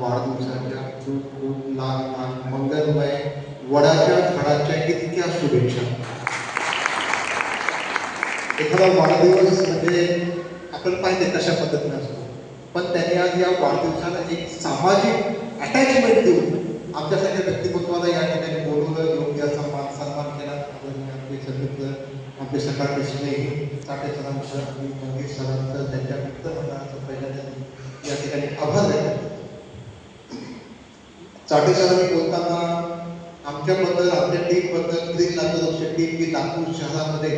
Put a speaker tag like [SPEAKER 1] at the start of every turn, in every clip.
[SPEAKER 1] वाढदिवसाच्या खूप खूप लहान लहान मंगलमय वडाच्या झाडाच्या इतक्या शुभेच्छा. एखादा वाढदिवस म्हणजे आपण पाहिजे कशा पद्धतीने असतो. पण त्यांनी आज या वाढदिवसाला एक सामाजिक अटॅचमेंट देऊन आमच्यासारख्या व्यक्तिमत्वाला या ठिकाणी बोलवलं योग्य सन्मान सन्मान केला. आपले आमचे सगळं आमचे सकाळचे स्नेही चाटे सरांचं आणि मंगेश सरांचं त्यांच्या मित्रमंडळाचं पहिल्यांदा या ठिकाणी आभार देतात करतो. चाटे सरांनी बोलताना आमच्याबद्दल आमच्या टीमबद्दल ग्रीन लातूर टीम की नागपूर शहरामध्ये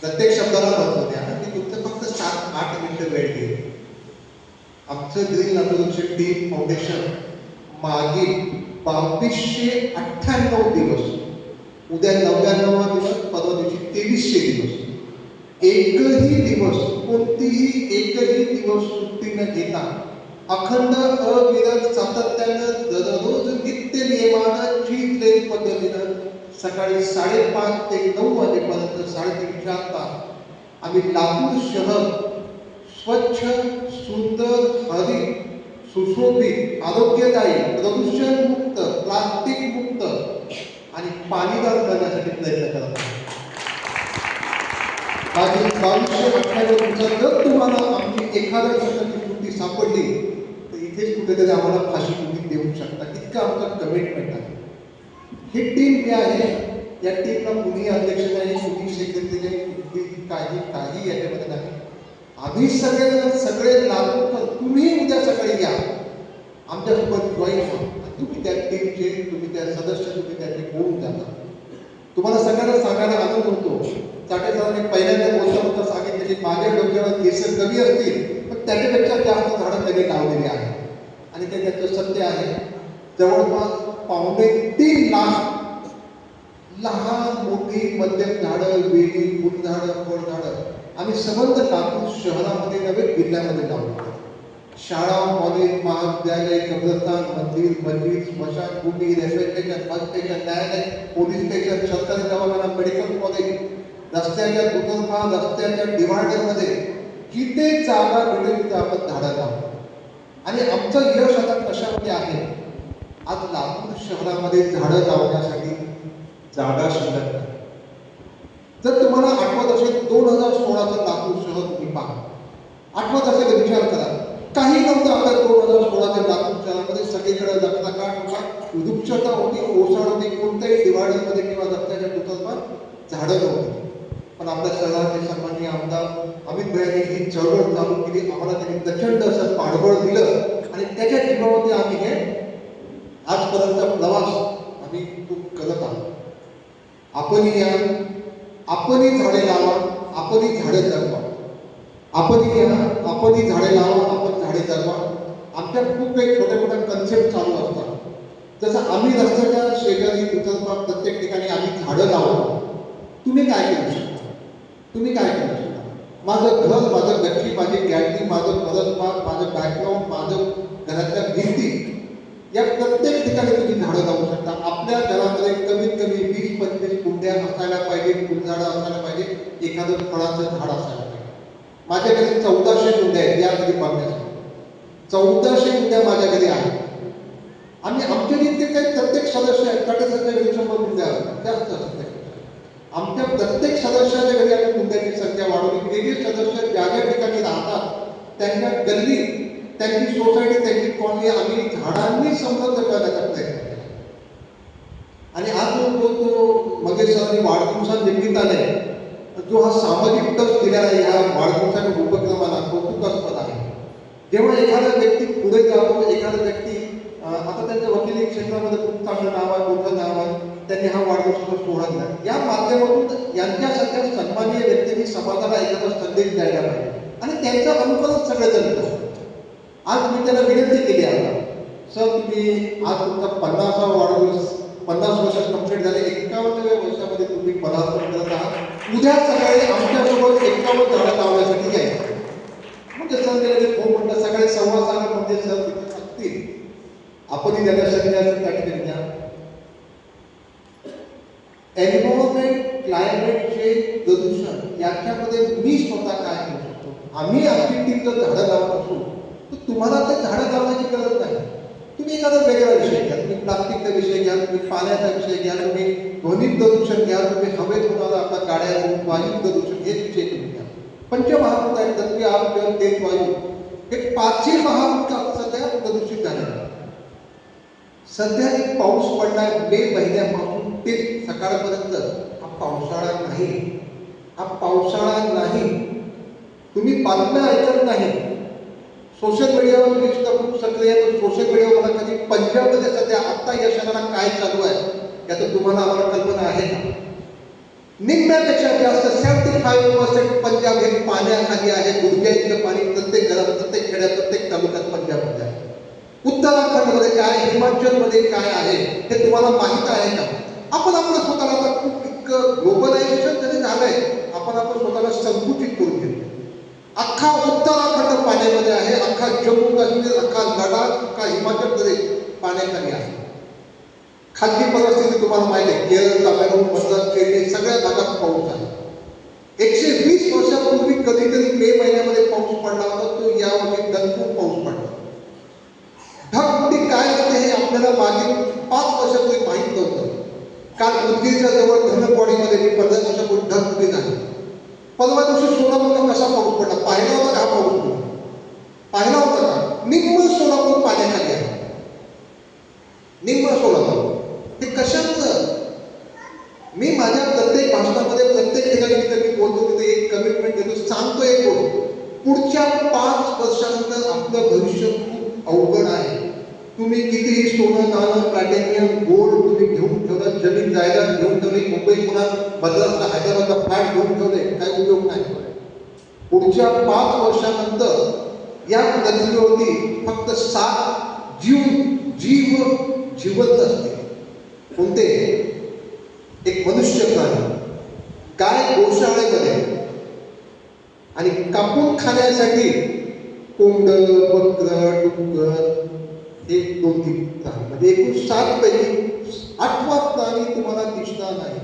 [SPEAKER 1] प्रत्येक शब्दाला महत्त्व द्या आणि तुमचं फक्त सात आठ मिनिटं वेळ घेईल आमचं ग्रीन लातूरचे टीम फाउंडेशन मागील बावीसशे अठ्ठ्याण्णव दिवस उद्या नव्याण्णवा दिवस परवा दिवशी तेवीसशे दिवस एकही दिवस कोणतीही एकही दिवस सुट्टी न घेता अखंड अविरत सातत्यानं दररोज नित्य नियमानं ठीक पद्धतीनं सकाळी साडेपाच ते नऊ वाजेपर्यंत साडेतीनच्या आता आम्ही लातूर शहर स्वच्छ सुंदर हरित सुशोभित आरोग्यदायी प्रदूषण मुक्त प्लास्टिक मुक्त आणि पाणीदार करण्यासाठी प्रयत्न करत आहोत. माझी बावीसशे जर तुम्हाला आमची एखाद्या प्रश्नाची कृती सापडली कुठेतरी आम्हाला फाशी तुम्ही देऊ शकता. इतकं आमचं कमिटमेंट आहे. ही टीम जी आहे? या टीमला कुणी अध्यक्ष नाही कुणी सेक्रेटरी नाही काही काही याच्यामध्ये नाही. आम्ही सगळे सगळे लागू तुम्ही उद्या सकाळी या. आमच्यासोबत जॉईन व्हा. तुम्ही त्या टीमचे तुम्ही त्या सदस्य तुम्ही त्याचे होऊन जाता. तुम्हाला सगळ्यांना सांगायला आनंद होतो. चाटे पहिल्यांदा बोलता बोलता सांगितलं की माझ्या डोक्यावर केस कमी असतील पण त्याच्यापेक्षा जास्त झाडं त्यांनी लावलेली आहे आणि ते त्याचं सत्य आहे जवळपास पावणे तीन लाख लहान मोठी मध्यम झाडं वेली फुलझाडं फळझाडं आम्ही संबंध लातूर शहरामध्ये नव्हे जिल्ह्यामध्ये लावतो शाळा कॉलेज महाविद्यालय कब्रस्तान मंदिर मस्जिद स्मशानभूमी रेल्वे स्टेशन बस स्टेशन न्यायालय पोलीस स्टेशन सरकारी दवाखाना मेडिकल कॉलेज रस्त्याच्या दुकान रस्त्याच्या डिव्हायडरमध्ये किती जागा भेटेल तिथे आपण झाडं लावतो आणि आमचं यश आता कशामध्ये आहे? आज लातूर शहरामध्ये झाडं लावण्यासाठी जागा शिल्लक नाही जर तुम्हाला आठवत असेल दोन हजार सोळाचं लातूर शहर तुम्ही पहा. आठवत असेल तर विचार करा. काही नव्हतं आता दोन हजार सोळाच्या लातूर शहरामध्ये सगळीकडे रक्तकाठ होता. वृक्षता होती ओसाड होती कोणत्याही दिवाळीमध्ये किंवा रस्त्याच्या दुतर्फात झाडं नव्हती. पण आपल्या शहराचे सन्माननीय आमदार अमित भैयांनी ही चळवळ चालू केली. आम्हाला त्यांनी प्रचंड असं पाठबळ दिलं आणि त्याच्या जीवामध्ये आम्ही हे आजपर्यंत प्रवास आम्ही खूप करत आहोत. आपणही या आपणही झाडे लावा आपणही झाडे जगवा. आपणही या आपणही झाडे लावा आपण झाडे जगवा. आमच्या खूप काही छोट्या मोठ्या कन्सेप्ट चालू असतात. जसं आम्ही रस्त्याच्या शेजारी उतरपा प्रत्येक ठिकाणी आम्ही झाडं लावतो. तुम्ही काय केलं? तुम्ही काय करू शकता? माझं घर माझं गच्ची माझी गॅलरी माझं परसबाग माझं बॅकग्राऊंड माझं घरातल्या भिंती या प्रत्येक ठिकाणी तुम्ही झाडं लावू शकता. आपल्या घरामध्ये कमीत कमी वीस पंचवीस कुंड्या असायला पाहिजे फुलझाडं असायला पाहिजे एखादं फळाचं झाड असायला पाहिजे. माझ्या घरी चौदाशे कुंड्या आहेत या घरी बघण्यासाठी चौदाशे कुंड्या माझ्या घरी आहेत. आणि आमच्या जितके काही प्रत्येक सदस्य आहेत त्याच्या सध्या शंभर कुंड्या जास्त असतात. आमच्या प्रत्येक सदस्याच्या घरी आम्ही कुंड्यांची संख्या वाढवली. जे सदस्य ज्या ज्या ठिकाणी राहतात त्यांच्या गल्ली त्यांची सोसायटी त्यांची कॉलनी आम्ही झाडांनी समृद्ध करण्याचा प्रयत्न आणि आज जो जो तो मगे सरांनी वाढदिवसा निमित्ताने जो हा सामाजिक टच दिलेला आहे ह्या वाढदिवसाच्या उपक्रमाला कौतुकास्पद आहे. जेव्हा एखादा व्यक्ती पुढे जातो एखादा व्यक्ती आता त्यांच्या वकिली क्षेत्रामध्ये खूप चांगलं नाव आहे मोठं नाव आहे त्यांनी हा वाढदिवसाचा सोहळा दिला या माध्यमातून यांच्यासारख्या सन्मानीय व्यक्तींनी समाजाला एखादा संदेश द्यायला पाहिजे. आणि त्यांचा अनुकरण सगळेजण करतात. आज मी त्याला विनंती केली आहे सर तुम्ही आज तुमचा पन्नासावा वाढदिवस पन्नास वर्ष कंप्लीट झाले. एकावन्नव्या वर्षामध्ये तुम्ही पदार्पण करत आहात. उद्या सकाळी आमच्यासोबत एकावन्न झाडं लावण्यासाठी यायचं म्हणजे सर त्याला फोन म्हणतात सकाळी सव्वा सहा म्हणजे सर तिथे सांगतील आपणही त्यांना शक्य असेल त्या ठिकाणी याच्यामध्ये मी स्वतः काय करू शकतो आम्ही आपली जर झाडं लावत असू, तर तुम्हाला ते झाडं लावण्याची गरज नाही. एखादा वेगळा विषय घ्या. तुम्ही प्लास्टिकचा विषय घ्या, तुम्ही पाण्याचा विषय घ्या, तुम्ही ध्वनी प्रदूषण घ्या, तुम्ही हवेत होणारा आपला गाड्या, वायू प्रदूषण, हे विषय तुम्ही घ्या पंचमहाभूत आहेत पृथ्वी आप जल, तेज, वायू. हे पाचही महाभूत सध्या प्रदूषित झाले सध्या एक पाऊस पडलाय मे महिन्यापासून ते सकाळपर्यंत. हा पावसाळा नाही. हा पावसाळा नाही. तुम्ही बातम्या ऐकत नाही. सोशल मीडियावर मी सुद्धा खूप सक्रिय आहे पण सोशल मीडियावर मला कधी पंजाबमध्ये सध्या आत्ता या क्षणाला काय चालू आहे याचं तुम्हाला आम्हाला कल्पना आहे का? निम्म्यापेक्षा जास्त सेव्हन्टी फाईव्ह पर्सेंट पंजाब हे पाण्याखाली आहे गुडघ्या पाणी प्रत्येक घरात प्रत्येक खेड्यात प्रत्येक तालुक्यात पंजाबमध्ये आहे. उत्तराखंडमध्ये काय हिमाचलमध्ये काय आहे हे तुम्हाला माहीत आहे का? आपण आपलं स्वतःला खूप इतकं ग्लोबलायझेशन जरी झालंय. आपण आपण स्वतःला संकुचित करून घेतो अख्खा उत्तराखंड पाण्यामध्ये आहे अख्खा जम्मू काश्मीर अख्खा लडाख अख्खा हिमाचल प्रदेश पाण्याखाली आहे. खालची परिस्थिती तुम्हाला माहिती आहे केरळ तामिळनाडू मद्रास केरळ सगळ्या भागात पाऊस आहे. एकशे वीस वर्षापूर्वी कधीतरी मे महिन्यामध्ये पाऊस पडला होता तो यावर्षी दणकून पाऊस पडला. ढगफुटी काय असते हे आपल्याला मागील पाच वर्षापूर्वी माहीत नव्हतं. काल उदगीरच्या जवळ धनकवाडीमध्ये मी पंधरा वर्षापूर्वी ढगफुटी झाली परवा दिवशी सोलापूरला कसा पाऊस पडला? पाहिला होता का पाऊस पडला. पाहिला होता का? निम्म सोलापूर पाण्याखाली आहे. निम्म सोलापूर. हे कशाचं? मी माझ्या प्रत्येक भाषणामध्ये प्रत्येक ठिकाणी तिथे मी बोलतो तिथे एक कमिटमेंट देतो सांगतो एक गोष्ट. पुढच्या पाच वर्षानंतर आपलं भविष्य खूप अवघड आहे. तुम्ही कितीही सोनं नाणं प्लॅटिनियम गोल्ड तुम्ही घेऊन ठेवलं जमीन जायदाद घेऊन ठेवली मुंबई पुन्हा मद्रासला हैदराबादला फ्लॅट घेऊन ठेवले काही उपयोग नाही. पुढच्या पाच वर्षानंतर या नदीवरती फक्त सात जीव जीव जिवंत असते. कोणते? एक मनुष्य प्राणी. गाय गोशाळेमध्ये? आणि कापून खाण्यासाठी कोंड बकर डुक्कर एक दोन तीन प्राणी म्हणजे एकूण सात पैकी आठवा प्राणी तुम्हाला दिसणार नाही.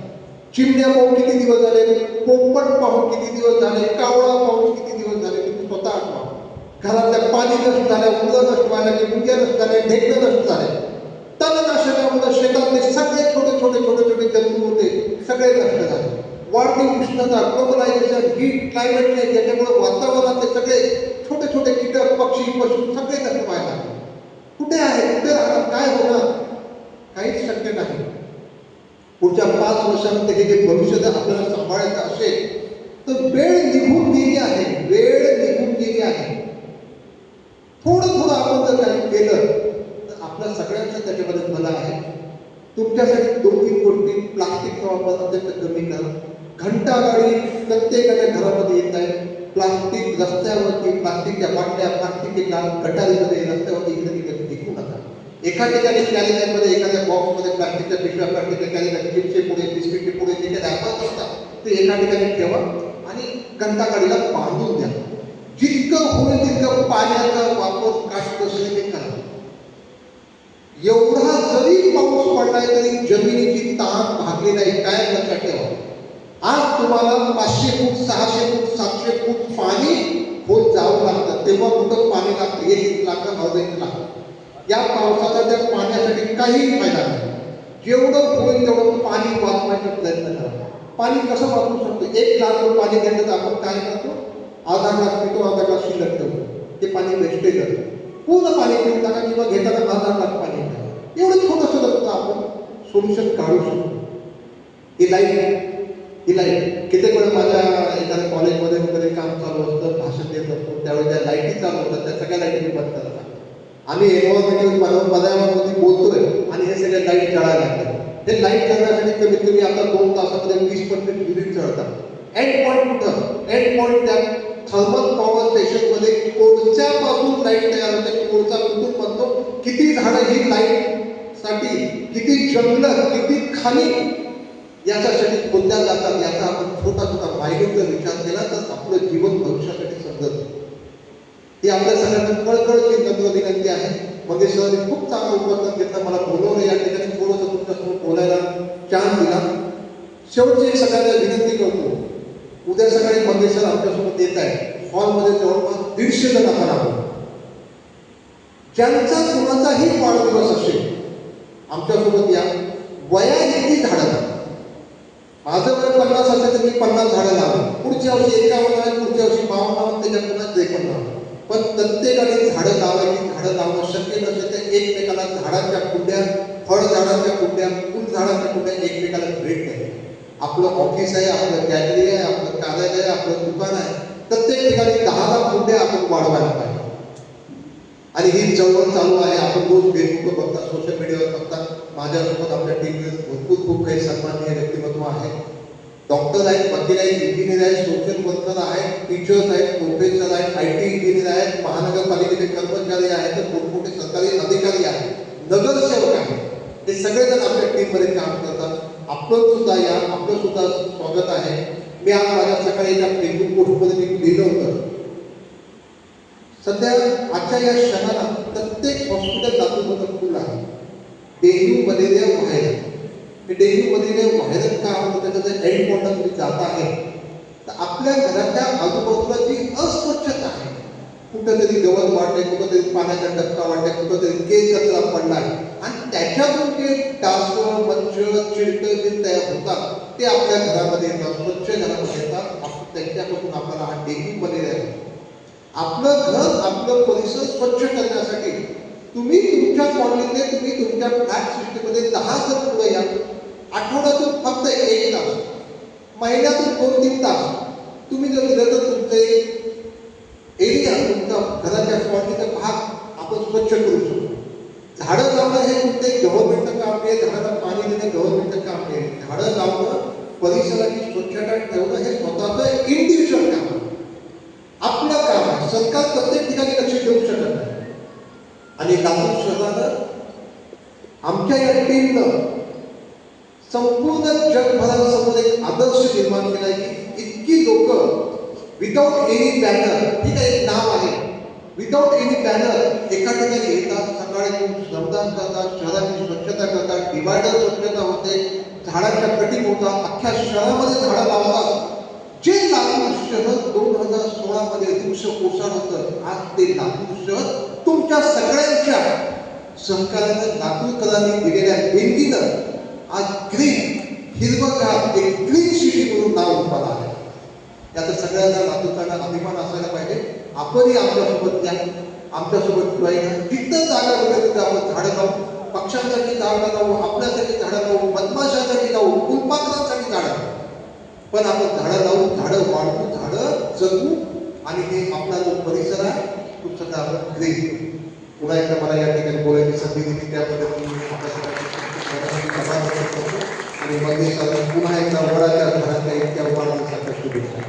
[SPEAKER 1] चिमण्या पाहून किती दिवस झाले म्हणजे पोपट पाहून किती दिवस झाले कावळा पाहून किती दिवस झाले तुम्ही स्वतः आठवा. घरातल्या पाणी नष्ट झाल्या मुलं नष्ट व्हायला मुंग्या नष्ट झाल्या ढेकणं नष्ट झाले. तणनाशकामुळे शेतातले सगळे छोटे छोटे छोटे छोटे जंतू होते सगळे नष्ट झाले. वाढती उष्णता ग्लोबलायझेशन हीट क्लायमेट चेंज याच्यामुळे वातावरणातले सगळे छोटे छोटे कीटक पक्षी पशु सगळे नष्ट कुठे आहे? कुठे राहणार काय होणार? काहीच शक्य नाही. पुढच्या पाच वर्षामध्ये हे जे भविष्य जर आपल्याला सांभाळायचं असेल, तर वेळ निघून गेली आहे. वेळ निघून गेली आहे. थोडं थोडं आपण जर काही केलं, तर आपल्या सगळ्यांचं त्याच्यामध्ये भलं आहे. तुमच्यासाठी दोन तीन गोष्टी प्लास्टिकचा वापर अत्यंत कमी करा. घंटा गाडी प्रत्येकाच्या घरामध्ये येत आहे. प्लास्टिक रस्त्यावरती प्लास्टिकच्या बाटल्या प्लास्टिकचे गटारीमध्ये रस्त्यावरती इकडे तिकडे एका ठिकाणी कॅलेंडरमध्ये एखाद्या बॉक्समध्ये प्लास्टिकच्या पिशव्या प्लास्टिकच्या कॅलेंडर चिप्सचे पुढे बिस्किटचे पुढे जे काही रॅपर्स असतात ते एका ठिकाणी ठेवा आणि घंटा बांधून द्या. जितकं होईल तितकं पाण्याचा वापर काटकसरीने करा. एवढा जरी पाऊस पडलाय तरी जमिनीची ताण भागली नाही काय लक्षात ठेवा. आज तुम्हाला पाचशे फूट सहाशे फूट सातशे फूट पाणी होत जावं लागतं. तेव्हा कुठं पाणी लागतं? एक लाख लागतं लागतं या पावसाचा त्या पाण्यासाठी काहीही फायदा नाही. जेवढं होईल तेवढं पाणी वाचवायचा प्रयत्न करा. पाणी कसं वाचवू शकतो? एक ग्लास पाणी घेतलं तर आपण काय करतो? अर्धा ग्लास पितो अर्धा ग्लास शिल्लक ठेवतो. ते पाणी वेस्टेज करतो पूर्ण पाणी पिऊन टाका किंवा घेताना अर्धा ग्लास पाणी घ्या एवढं छोटंसं सुद्धा आपण सोल्युशन काढू शकतो. ही लाइट ही लाइट वेळा माझ्या एखाद्या कॉलेजमध्ये वगैरे काम चालू असतं भाषण देत असतो. त्यावेळी ज्या लाईटी चालू होतात. त्या सगळ्या लाईटी मी बंद करतात आम्ही एन्व्हायरमेंटल पर्यावरणामध्ये बोलतोय आणि हे सगळे लाइट जळायला लागतात. हे लाइट जळण्यासाठी कमीत कमी आता दोन तासामध्ये वीस पंचवीस युनिट चढतात. एंड पॉईंट कुठं एंड पॉईंट त्या थर्मल पॉवर स्टेशनमध्ये कोळच्यापासून लाइट तयार होते कोळचा कुठून बनतो किती झाडं ही लाइटसाठी किती जंगलं किती खाली याच्यासाठी कोणत्या जातात याचा आपण छोटा छोटा मायन्यूट जर विचार केला तर आपलं जीवन भविष्यासाठी समजत ही आपल्या सगळ्यांना कळकळची तत्व विनंती आहे. मग सरांनी खूप चांगलं उपक्रम घेतलं. मला बोलवलं या ठिकाणी. थोडंसं तुमच्यासमोर बोलायला चान्स दिला. शेवटची एक सगळ्यांना विनंती करतो. उद्या सकाळी मंगेशर आमच्यासोबत येत आहे हॉलमध्ये जवळपास दीडशे जण आपण आहोत. ज्यांचा कुणाचाही वाढदिवस असेल आमच्यासोबत या वया वयानिधी झाडं. माझं वय पन्नास असेल तर मी पन्नास झाडं लावलं पुढच्या वर्षी एकावन्न पुढच्या वर्षी बावन्न त्याच्या पुन्हा त्रेपन्न पण प्रत्येकाने झाडं लावायची झाडं लावणं शक्य नसेल तर एकमेकाला झाडांच्या कुंड्या फळ झाडांच्या कुंड्या फुल झाडांच्या कुंड्या एकमेकाला भेट नाही आपलं ऑफिस आहे आपलं गॅलरी आहे आपलं कार्यालय आहे आपलं दुकान आहे. प्रत्येक ठिकाणी दहा दहा कुंड्या आपण वाढवायला पाहिजे. आणि ही चळवळ चालू आहे. आपण रोज फेसबुक बघता सोशल मीडियावर बघता. माझ्यासोबत आपल्या टीमवर भरपूर खूप काही सन्माननीय व्यक्तिमत्व आहे. डॉक्टर आहेत वकील आहेत इंजिनियर आहेत सोशल वर्कर आहेत टीचर्स आहेत प्रोफेसर आहेत आय टी इंजिनियर आहेत, महानगरपालिकेचे कर्मचारी आहेत, तर मोठमोठे सरकारी अधिकारी आहेत. नगरसेवक आहेत. हे सगळेजण आपल्या टीममध्ये काम करतात. आपलं सुद्धा या, आपलं सुद्धा स्वागत आहे. मी आज माझ्या सकाळी एका फेसबुक पोस्टमध्ये मी लिहिलं होतं. सध्या आजच्या या क्षणाला प्रत्येक हॉस्पिटल लातूरमधून फुल आहे. डेंग्यू मलेरिया व्हायरस की डेंग्यूमध्ये मलेरिया व्हायरस काय होतं त्याचं जर एंड पॉईंटला तुम्ही जात आहे. तर आपल्या घराच्या आजूबाजूला जी अस्वच्छता आहे कुठंतरी गवत वाढले कुठंतरी पाण्याचा डबका वाढते कुठंतरी केस कचरा पडलाय आणि त्याच्यातून जे डास मच्छर चिडक जे तयार होतात ते आपल्या घरामध्ये येतात स्वच्छ घरामध्ये येतात. त्यांच्यापासून आपल्याला हा डेंग्यू मलेरिया आपलं घर आपलं परिसर स्वच्छ करण्यासाठी तुम्ही तुमच्या कॉलनीतले तुम्ही तुमच्या फ्लॅट सिस्टीममध्ये दहा जर पुढे या. आठवड्यातून फक्त एक तास महिन्यातून दोन तीन तास तुम्ही जर दिलं तर तुमचे एरिया तुमचा घराच्या कॉलनीचा भाग आपण स्वच्छ करू शकतो. झाडं लावणं हे कुठे गव्हर्नमेंटचं काम आहे झाडाला पाणी देणे गव्हर्नमेंटचं काम आहे. झाडं लावणं परिसराची स्वच्छता ठेवणं हे स्वतःचं इंडिव्हिज्युअल काम आहे. आपलं काम आहे. सरकार प्रत्येक ठिकाणी लक्ष देऊ शकत नाही. आणि लातूर शहरानं आमच्या या टीमनं संपूर्ण जगभरासमोर एक आदर्श निर्माण केला की इतकी लोक विदाऊट एनी बॅनर ठीक आहे एक नाव आहे. विदाऊट एनी बॅनर एका ठिकाणी येतात सकाळी श्रमदान करतात शहराची स्वच्छता करतात डिवायडर स्वच्छता होते झाडांच्या कटिंग होतात अख्ख्या शहरामध्ये झाडं लावतात. जे लातूर शहर दोन हजार सोळा मध्ये वृक्ष कोसळ होतं आज ते लातूर शहर तुमच्या सगळ्यांच्या सहकार्यानं लातूरकरांनी दिलेल्या देणगीनं आज ग्रीन हिरवगार एक ग्रीन सिटी म्हणून नाव रूपाला आहे. त्याचा सगळ्यांना लातूरकरांना अभिमान असायला पाहिजे. आपणही आमच्यासोबत या आमच्यासोबत जुळायला तिथं जागा वगैरे आपण झाडं लावू. पक्ष्यांसाठी झाडं लावू आपल्यासाठी झाडं लावू मधमाशासाठी लावू फुलपाखरांसाठी झाडं लावू. पण आपण झाडं लावू झाडं वाढवू झाडं जगू आणि हे आपला जो परिसर आहे तो सगळा आपण ग्रीन पुन्हा एकदा मला या ठिकाणी बोलायची संधी दिली. त्याबद्दल मी करतो आणि पुन्हा एकदा इतक्या वाढदिवसाच्या शुभेच्छा